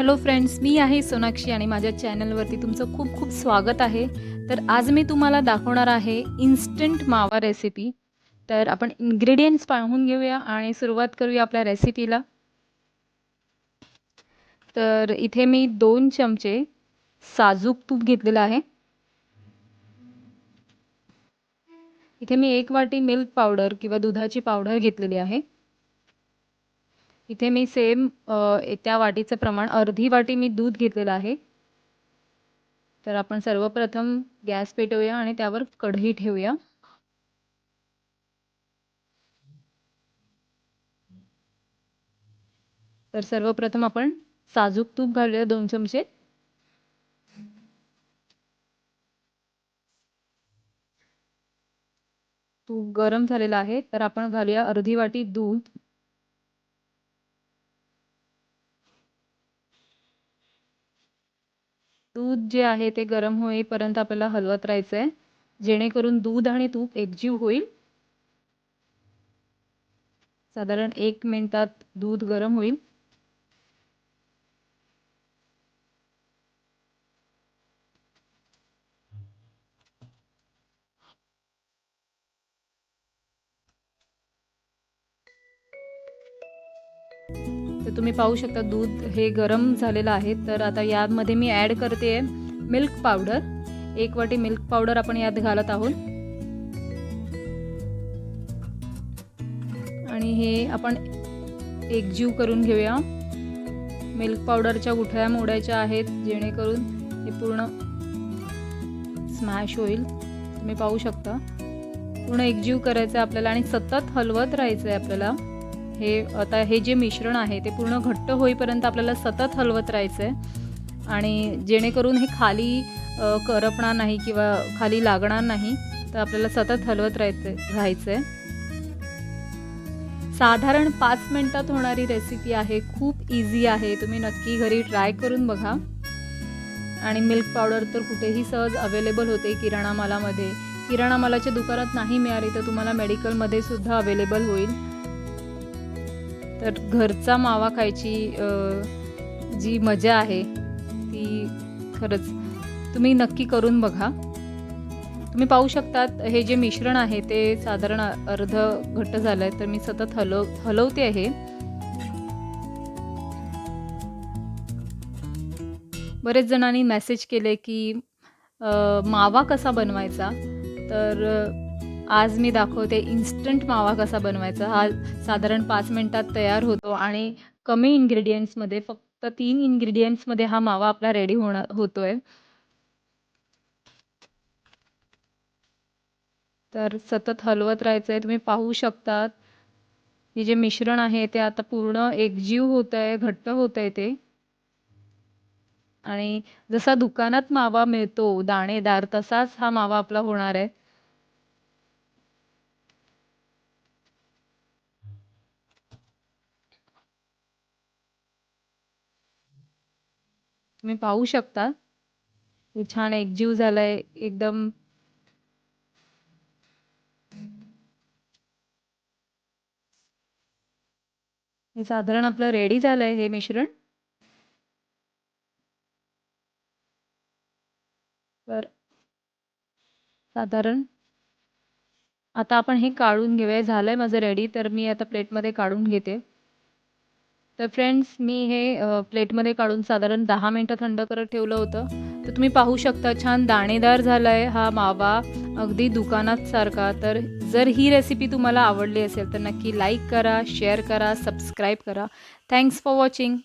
Hello friends मी आहे सोनाक्षी आणि माझ्या चॅनलवरती तुमचं खूप खूप स्वागत आहे. तर आज मी तुम्हाला दाखवणार आहे इन्स्टंट मावा रेसिपी तर आपण इन्ग्रेडियंट्स पाहून घेऊया आणि सुरुवात करूया आपल्या रेसिपीला तर इथे मी दोन चमचे साजूक तूप घेतलेलं आहे. इथे मी एक वाटी मिल्क पावडर किंवा दुधाची पावडर घेतलेली आहे. इथे मी सेम त्या वाटीचं प्रमाण अर्धी वाटी मी दूध घेतलेलं आहे. तर आपण सर्वप्रथम गॅस पेटवूया आणि त्यावर कढई ठेवूया. तर सर्वप्रथम आपण साजूक तूप घालूया दोन चमचे. तूप गरम झालेलं आहे तर आपण घालूया अर्धी वाटी दूध. दूध जे आहे ते गरम होईपर्यंत आपल्याला हलवत राहायचं आहे जेणेकरून दूध आणि तूप एकजीव होईल. साधारण एक मिनिटात दूध गरम होईल. तर तुम्ही पाहू शकता दूध हे गरम झालेलं आहे. तर आता यामध्ये मी ॲड करते आहे मिल्क पावडर एक वाटी मिल्क पावडर आपण यात घालत आहोत. आणि हे आपण एकजीव करून घेऊया. मिल्क पावडरच्या गुठळ्या मोडायच्या आहेत जेणेकरून हे पूर्ण स्मॅश होईल. तुम्ही पाहू शकता. पूर्ण एकजीव करायचं आहे आपल्याला आणि सतत हलवत राहायचं आहे आपल्याला. हे आता हे जे मिश्रण आहे ते पूर्ण घट्ट होईपर्यंत आपल्याला सतत हलवत राहायचं आहे आणि जेणेकरून हे खाली करपणार नाही किंवा खाली लागणार नाही तर आपल्याला सतत हलवत राहायचं राहायचं आहे साधारण पाच मिनटात होणारी रेसिपी आहे खूप इझी आहे तुम्ही नक्की घरी ट्राय करून बघा. आणि मिल्क पावडर तर कुठेही सहज अवेलेबल होते किराणा मालामध्ये. किराणा मालाच्या दुकानात नाही मिळाली तर तुम्हाला मेडिकलमध्ये सुद्धा अवेलेबल होईल. तर घरचा मावा खायची जी मजा आहे ती खरंच तुम्ही नक्की करून बघा. तुम्ही पाहू शकतात हे जे मिश्रण आहे ते साधारण अर्ध घट्ट झालं आहे तर मी सतत हलव हलवते आहे. बरेच जणांनी मेसेज केले की मावा कसा बनवायचा? तर आज मी दाखवते इन्स्टंट मावा कसा बनवायचा. हा साधारण पाच मिनटात तयार होतो आणि कमी इन्ग्रेडियंट्समध्ये फक्त तीन इन्ग्रेडियंट्समध्ये हा मावा आपला रेडी होणार होतो आहे तर सतत हलवत राहायचं आहे तुम्ही पाहू शकतात. हे जे मिश्रण आहे ते आता पूर्ण एकजीव होत आहे घट्ट होत आहे ते. आणि जसा दुकानात मावा मिळतो दाणेदार तसाच हा मावा आपला होणार आहे. तुम्ही पाहू शकता. हे छान एकजीव झालाय. एकदम हे साधारण आपलं रेडी झालंय हे मिश्रण. तर साधारण आता आपण हे काढून घेऊया. झालंय माझं रेडी तर मी आता प्लेटमध्ये काढून घेते. तर फ्रेंड्स मी हे प्लेटमध्ये काढून साधारण दहा मिनटं थंड करत ठेवलं होतं. तर तुम्ही पाहू शकता छान दाणेदार झाला आहे हा मावा. अगदी दुकानात सारखा. तर जर ही रेसिपी तुम्हाला आवडली असेल तर नक्की लाईक करा शेअर करा सबस्क्राईब करा. Thanks for watching